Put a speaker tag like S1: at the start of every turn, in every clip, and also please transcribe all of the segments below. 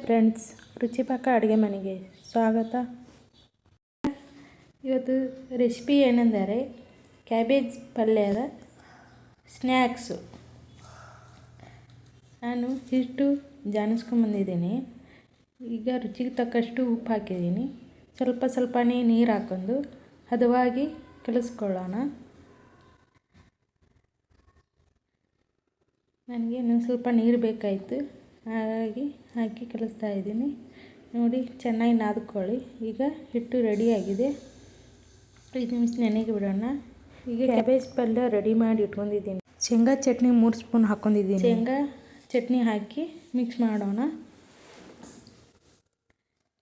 S1: Friends, ರುಚಿಪಾಕ ಅಡುಗೆ ಮನೆಗೆ ಸ್ವಾಗತ. ಇವತ್ತು ರೆಸಿಪಿ ಏನೆಂದರೆ ಕ್ಯಾಬೇಜ್ ಪಲ್ಯದ ಸ್ನ್ಯಾಕ್ಸು. ನಾನು ಹಿಟ್ಟು ಜಾನಿಸ್ಕೊಂಬಂದಿದ್ದೀನಿ ಈಗ ರುಚಿಗೆ ತಕ್ಕಷ್ಟು ಉಪ್ಪು ಹಾಕಿದ್ದೀನಿ. ಸ್ವಲ್ಪ ಸ್ವಲ್ಪನೇ ನೀರು ಹಾಕೊಂಡು ಹದವಾಗಿ ಕಲಿಸ್ಕೊಳ್ಳೋಣ. ನನಗೆ ಇನ್ನೊಂದು ಸ್ವಲ್ಪ ನೀರು ಬೇಕಾಯಿತು. ಹಾಗಾಗಿ ಹಾಕಿ ಕಲಿಸ್ತಾ ಇದ್ದೀನಿ. ನೋಡಿ ಚೆನ್ನಾಗಿ ನಾದ್ಕೊಳ್ಳಿ. ಈಗ ಹಿಟ್ಟು ರೆಡಿಯಾಗಿದೆ ಐದು ನಿಮಿಷ ನೆನೆಗೆ ಬಿಡೋಣ. ಈಗ ಕ್ಯಾಬೇಜ್ ಪಲ್ಯ ರೆಡಿ ಮಾಡಿ ಇಟ್ಕೊಂಡಿದ್ದೀನಿ. ಶೇಂಗಾ ಚಟ್ನಿ ಮೂರು ಸ್ಪೂನ್ ಹಾಕ್ಕೊಂಡಿದ್ದೀನಿ. ಶೇಂಗಾ ಚಟ್ನಿ ಹಾಕಿ ಮಿಕ್ಸ್ ಮಾಡೋಣ.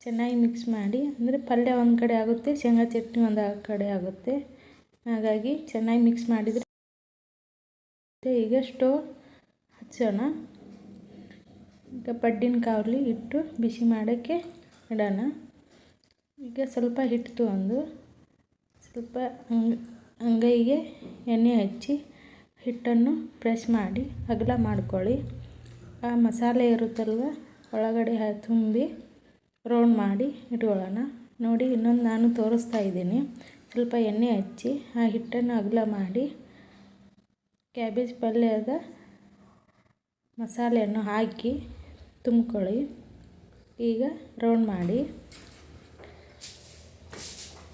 S1: ಚೆನ್ನಾಗಿ ಮಿಕ್ಸ್ ಮಾಡಿ ಅಂದರೆ ಪಲ್ಯ ಒಂದು ಕಡೆ ಆಗುತ್ತೆ ಶೇಂಗಾ ಚಟ್ನಿ ಒಂದು ಕಡೆ ಆಗುತ್ತೆ. ಹಾಗಾಗಿ ಚೆನ್ನಾಗಿ ಮಿಕ್ಸ್ ಮಾಡಿದರೆ ಈಗ ಸ್ಟೋವ್ ಹಚ್ಚೋಣ. ಈಗ ಪಡ್ಡಿನ ಕಾವಲಿ ಇಟ್ಟು ಬಿಸಿ ಮಾಡೋಕ್ಕೆ ಇಡೋಣ. ಈಗ ಸ್ವಲ್ಪ ಹಿಟ್ಟು ತೊಗೊಂಡು ಸ್ವಲ್ಪ ಅಂಗ್ ಅಂಗೈಗೆ ಎಣ್ಣೆ ಹಚ್ಚಿ ಹಿಟ್ಟನ್ನು ಪ್ರೆಸ್ ಮಾಡಿ ಅಗಲ ಮಾಡ್ಕೊಳ್ಳಿ. ಆ ಮಸಾಲೆ ಇರುತ್ತಲ್ವ, ಒಳಗಡೆ ತುಂಬಿ ರೌಂಡ್ ಮಾಡಿ ಇಟ್ಕೊಳ್ಳೋಣ. ನೋಡಿ, ಇನ್ನೊಂದು ನಾನು ತೋರಿಸ್ತಾ ಇದ್ದೀನಿ. ಸ್ವಲ್ಪ ಎಣ್ಣೆ ಹಚ್ಚಿ ಆ ಹಿಟ್ಟನ್ನು ಅಗಲ ಮಾಡಿ ಕ್ಯಾಬೇಜ್ ಪಲ್ಯದ ಮಸಾಲೆಯನ್ನು ಹಾಕಿ ತುಂಬ್ಕೊಳ್ಳಿ. ಈಗ ರೌಂಡ್ ಮಾಡಿ.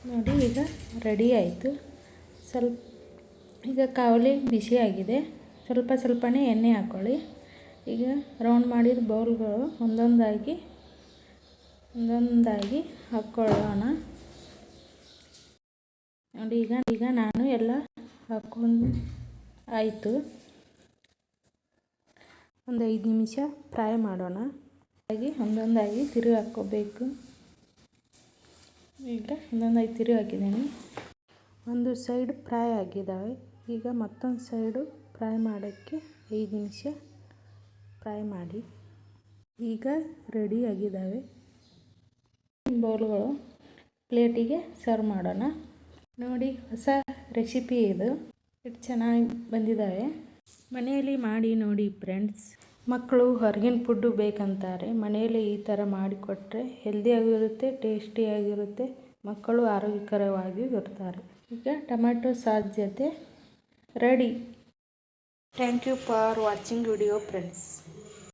S1: ನೋಡಿ, ಈಗ ರೆಡಿ ಆಯಿತು. ಸ್ವಲ್ಪ, ಈಗ ಕಾವಲಿ ಬಿಸಿಯಾಗಿದೆ ಸ್ವಲ್ಪ ಸ್ವಲ್ಪನೇ ಎಣ್ಣೆ ಹಾಕ್ಕೊಳ್ಳಿ ಈಗ ರೌಂಡ್ ಮಾಡಿದ ಬೌಲ್ಗಳು ಒಂದೊಂದಾಗಿ ಒಂದೊಂದಾಗಿ ಹಾಕ್ಕೊಳ್ಳೋಣ ನೋಡಿ, ಈಗ ಈಗ ನಾನು ಎಲ್ಲ ಹಾಕ್ಕೊಂಡು ಆಯಿತು. ಒಂದು ಐದು ನಿಮಿಷ ಫ್ರೈ ಮಾಡೋಣ. ಹಾಗೆ ಒಂದೊಂದಾಗಿ ತಿರುಗಿ ಹಾಕ್ಕೋಬೇಕು. ಈಗ ಒಂದೊಂದಾಗಿ ತಿರುಗಿ ಹಾಕಿದ್ದೀನಿ. ಒಂದು ಸೈಡ್ ಫ್ರೈ ಆಗಿದ್ದಾವೆ. ಈಗ ಮತ್ತೊಂದು ಸೈಡು ಫ್ರೈ ಮಾಡೋಕ್ಕೆ ಐದು ನಿಮಿಷ ಫ್ರೈ ಮಾಡಿ. ಈಗ ರೆಡಿ ಆಗಿದ್ದಾವೆ. ಬೌಲ್ಗಳು ಪ್ಲೇಟಿಗೆ ಸರ್ವ್ ಮಾಡೋಣ. ನೋಡಿ, ಹೊಸ ರೆಸಿಪಿ ಇದು. ಎಷ್ಟು ಚೆನ್ನಾಗಿ ಬಂದಿದ್ದಾವೆ. ಮನೆಯಲ್ಲಿ ಮಾಡಿ ನೋಡಿ ಫ್ರೆಂಡ್ಸ್ ಮಕ್ಕಳು ಹೊರಗಿನ ಫುಡ್ಡು ಬೇಕಂತಾರೆ. ಮನೆಯಲ್ಲಿ ಈ ಥರ ಮಾಡಿಕೊಟ್ರೆ ಹೆಲ್ದಿಯಾಗಿರುತ್ತೆ ಟೇಸ್ಟಿಯಾಗಿರುತ್ತೆ ಮಕ್ಕಳು ಆರೋಗ್ಯಕರವಾಗಿಯೂ ಇರ್ತಾರೆ. ಈಗ ಟೊಮ್ಯಾಟೊ ಸಾಸ್ ಜೊತೆ ready thank you for watching video friends